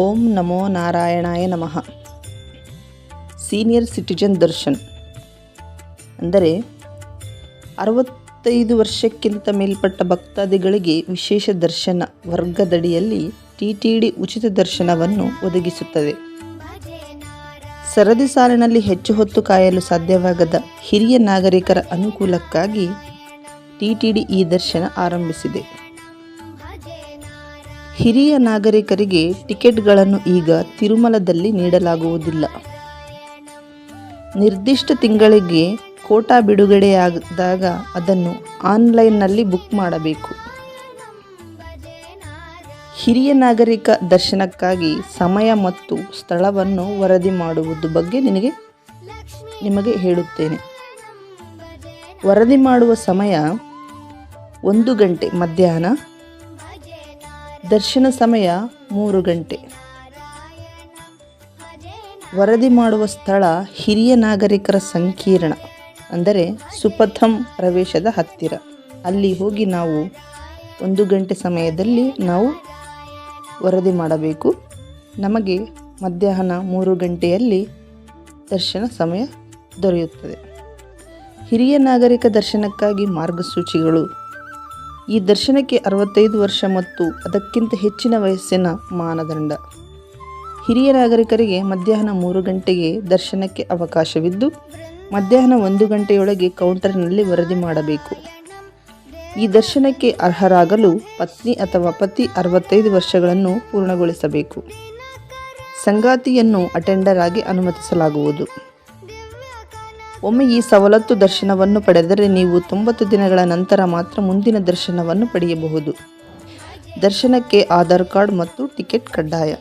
ಓಂ ನಮೋ ನಾರಾಯಣಾಯ ನಮಃ. Senior citizen darshan. ಅಂದರೆ ಅರವತ್ತೈದು ವರ್ಷಕ್ಕಿಂತ ಮೇಲ್ಪಟ್ಟ ಭಕ್ತಾದಿಗಳಿಗೆ ವಿಶೇಷ ದರ್ಶನ ವರ್ಗದಡಿಯಲ್ಲಿ ಟಿ ಟಿ ಡಿ ಉಚಿತ ದರ್ಶನವನ್ನು ಒದಗಿಸುತ್ತದೆ. ಸರದಿ ಸಾಲಿನಲ್ಲಿ ಹೆಚ್ಚು ಹೊತ್ತು ಕಾಯಲು ಸಾಧ್ಯವಾಗದ ಹಿರಿಯ ನಾಗರಿಕರ ಅನುಕೂಲಕ್ಕಾಗಿ ಟಿ ಟಿ ಡಿ ಈ ದರ್ಶನ ಆರಂಭಿಸಿದೆ. ಹಿರಿಯ ನಾಗರಿಕರಿಗೆ ಟಿಕೆಟ್ಗಳನ್ನು ಈಗ ತಿರುಮಲದಲ್ಲಿ ನೀಡಲಾಗುವುದಿಲ್ಲ. ನಿರ್ದಿಷ್ಟ ತಿಂಗಳಿಗೆ ಕೋಟಾ ಬಿಡುಗಡೆಯಾದಾಗ ಅದನ್ನು ಆನ್ಲೈನ್ನಲ್ಲಿ ಬುಕ್ ಮಾಡಬೇಕು. ಹಿರಿಯ ನಾಗರಿಕ ದರ್ಶನಕ್ಕಾಗಿ ಸಮಯ ಮತ್ತು ಸ್ಥಳವನ್ನು ವರದಿ ಮಾಡುವುದು ಬಗ್ಗೆ ನಿನಗೆ ನಿಮಗೆ ಹೇಳುತ್ತೇನೆ. ವರದಿ ಮಾಡುವ ಸಮಯ ಒಂದು ಗಂಟೆ ಮಧ್ಯಾಹ್ನ ದರ್ಶನ ಸಮಯ ಮೂರು ಗಂಟೆ. ವರದಿ ಮಾಡುವ ಸ್ಥಳ ಹಿರಿಯ ನಾಗರಿಕರ ಸಂಕೀರ್ಣ, ಅಂದರೆ ಸುಪಥಂ ಪ್ರವೇಶದ ಹತ್ತಿರ. ಅಲ್ಲಿ ಹೋಗಿ ನಾವು ಒಂದು ಗಂಟೆ ಸಮಯದಲ್ಲಿ ನಾವು ವರದಿ ಮಾಡಬೇಕು. ನಮಗೆ ಮಧ್ಯಾಹ್ನ ಮೂರು ಗಂಟೆಯಲ್ಲಿ ದರ್ಶನ ಸಮಯ ದೊರೆಯುತ್ತದೆ. ಹಿರಿಯ ನಾಗರಿಕ ದರ್ಶನಕ್ಕಾಗಿ ಮಾರ್ಗಸೂಚಿಗಳು ಈ ದರ್ಶನಕ್ಕೆ ಅರವತ್ತೈದು ವರ್ಷ ಮತ್ತು ಅದಕ್ಕಿಂತ ಹೆಚ್ಚಿನ ವಯಸ್ಸಿನ ಮಾನದಂಡ. ಹಿರಿಯ ನಾಗರಿಕರಿಗೆ ಮಧ್ಯಾಹ್ನ ಮೂರು ಗಂಟೆಗೆ ದರ್ಶನಕ್ಕೆ ಅವಕಾಶವಿದ್ದು, ಮಧ್ಯಾಹ್ನ ಒಂದು ಗಂಟೆಯೊಳಗೆ ಕೌಂಟರ್ನಲ್ಲಿ ವರದಿ ಮಾಡಬೇಕು. ಈ ದರ್ಶನಕ್ಕೆ ಅರ್ಹರಾಗಲು ಪತ್ನಿ ಅಥವಾ ಪತಿ ಅರವತ್ತೈದು ವರ್ಷಗಳನ್ನು ಪೂರ್ಣಗೊಳಿಸಬೇಕು. ಸಂಗಾತಿಯನ್ನು ಅಟೆಂಡರ್ ಆಗಿ ಅನುಮತಿಸಲಾಗುವುದು. ಒಮ್ಮೆ ಈ ಸವಲತ್ತು ದರ್ಶನವನ್ನು ಪಡೆದರೆ ನೀವು ತೊಂಬತ್ತು ದಿನಗಳ ನಂತರ ಮಾತ್ರ ಮುಂದಿನ ದರ್ಶನವನ್ನು ಪಡೆಯಬಹುದು. ದರ್ಶನಕ್ಕೆ ಆಧಾರ್ ಕಾರ್ಡ್ ಮತ್ತು ಟಿಕೆಟ್ ಕಡ್ಡಾಯ.